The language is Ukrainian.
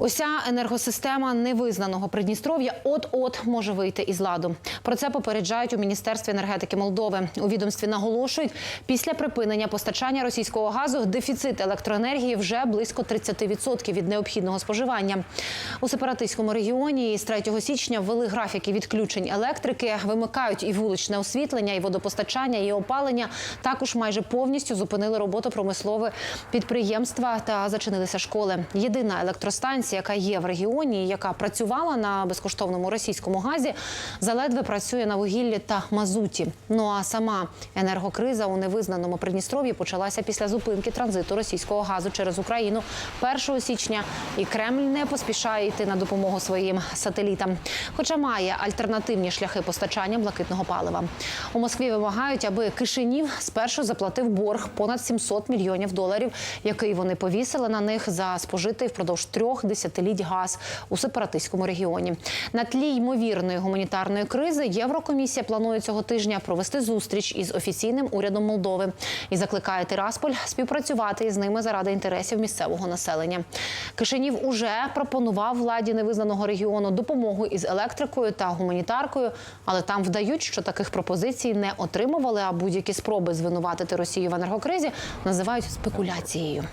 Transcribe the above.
Уся енергосистема невизнаного Придністров'я от-от може вийти із ладу. Про це попереджають у міністерстві енергетики Молдови. У відомстві наголошують, після припинення постачання російського газу дефіцит електроенергії вже близько 30% від необхідного споживання. У сепаратистському регіоні з 3 січня ввели графіки відключень електрики, вимикають і вуличне освітлення, і водопостачання, і опалення. Також майже повністю зупинили роботу промислове підприємства та зачинилися школи. Єдина електростанція, яка є в регіоні, яка працювала на безкоштовному російському газі, заледве працює на вугіллі та мазуті. Ну а сама енергокриза у невизнаному Придністров'ї почалася після зупинки транзиту російського газу через Україну 1 січня. І Кремль не поспішає йти на допомогу своїм сателітам, хоча має альтернативні шляхи постачання блакитного палива. У Москві вимагають, аби Кишинів спершу заплатив борг понад 700 мільйонів доларів, який вони повісили на них за спожитий впродовж трьох десятиліть газ у сепаратистському регіоні. На тлі ймовірної гуманітарної кризи Єврокомісія планує цього тижня провести зустріч із офіційним урядом Молдови і закликає Тирасполь співпрацювати із ними заради інтересів місцевого населення. Кишинів уже пропонував владі невизнаного регіону допомогу із електрикою та гуманітаркою, але там вдають, що таких пропозицій не отримували. А будь-які спроби звинуватити Росію в енергокризі називають спекуляцією.